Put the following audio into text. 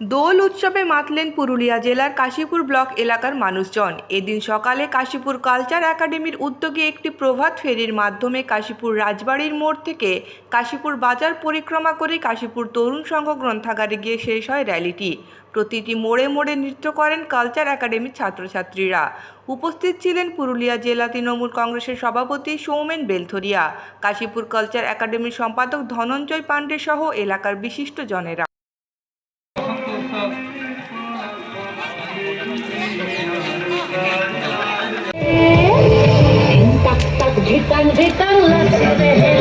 দোল উৎসবে মাতলেন পুরুলিয়া জেলার কাশীপুর ব্লক এলাকার মানুষজন। এদিন সকালে কাশীপুর কালচার একাডেমির উদ্যোগে একটি প্রভাত ফেরির মাধ্যমে কাশীপুর রাজবাড়ির মোড় থেকে কাশীপুর বাজার পরিক্রমা করে কাশীপুর তরুণ সংঘ গ্রন্থাগারে গিয়ে শেষ হয় র্যালিটি। প্রতিটি মোড়ে মোড়ে নৃত্য করেন কালচার একাডেমির ছাত্রছাত্রীরা। উপস্থিত ছিলেন পুরুলিয়া জেলা তৃণমূল কংগ্রেসের সভাপতি সৌমেন বেলথরিয়া। কাশীপুর কালচার একাডেমির সম্পাদক ধনঞ্জয় পাণ্ডে সহ এলাকার বিশিষ্ট জনেরা। ঝিকাং ঝিকাং লাগছে